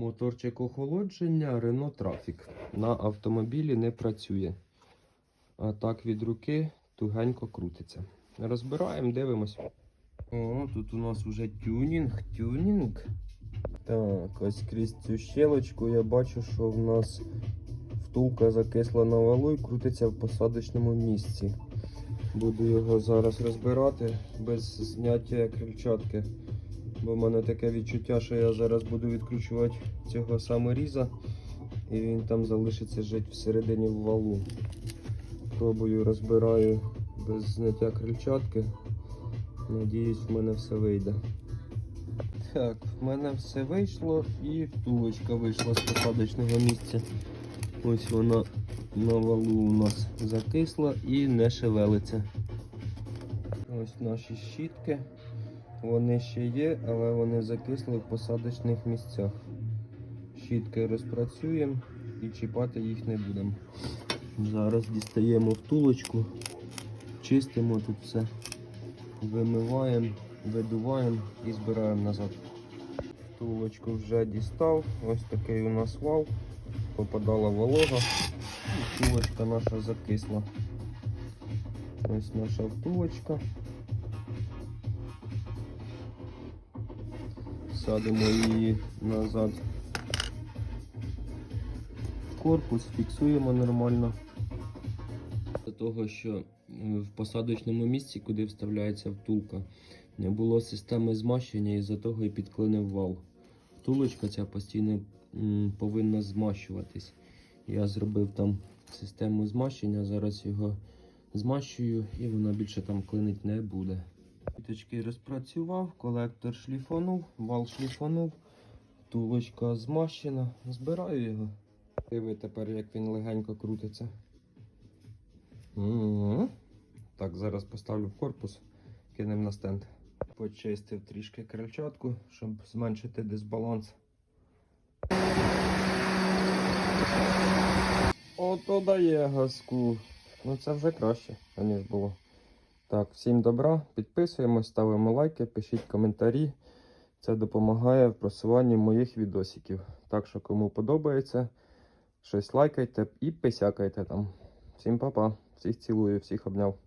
Моторчик охолодження Renault Traffic. На автомобілі не працює. А так від руки тугенько крутиться. Розбираємо, дивимось. О, тут у нас вже тюнінг, тюнінг. Так, ось крізь цю щелочку я бачу, що в нас втулка закисла на валу і крутиться в посадочному місці. Буду його зараз розбирати без зняття крильчатки. Бо в мене таке відчуття, що я зараз буду відкручувати цього саморіза і він там залишиться жити всередині валу. Пробую розбираю без зняття крильчатки. Надіюсь, в мене все вийде. Так, в мене все вийшло і втулочка вийшла з посадочного місця. Ось вона на валу у нас закисла і не шевелиться. Ось наші щітки. Вони ще є, але вони закисли в посадочних місцях. Щітки розпрацюємо і чіпати їх не будемо. Зараз дістаємо втулочку, чистимо тут все, вимиваємо, видуваємо і збираємо назад. Втулочку вже дістав. Ось такий у нас вал. Попадала волога. І втулочка наша закисла. Ось наша втулочка. Садимо її назад в корпус, фіксуємо нормально. До того, що е, в посадочному місці, куди вставляється втулка, не було системи змащення і за того і підклинив вал. Втулочка ця постійно повинна змащуватись. Я зробив там систему змащення, зараз його змащую і вона більше там клинить не буде. Піточки розпрацював, колектор шліфанув, вал шліфанув, втулочка змащена. Збираю його. Диви тепер, як він легенько крутиться. Так, зараз поставлю в корпус, кинемо на стенд. Почистив трішки крильчатку, щоб зменшити дисбаланс. Ото дає газку. Ну це вже краще, ніж було. Так, всім добра, підписуємось, ставимо лайки, пишіть коментарі. Це допомагає в просуванні моїх відосиків. Так що, кому подобається, щось лайкайте і писякайте там. Всім па-па, всіх цілую, всіх обняв.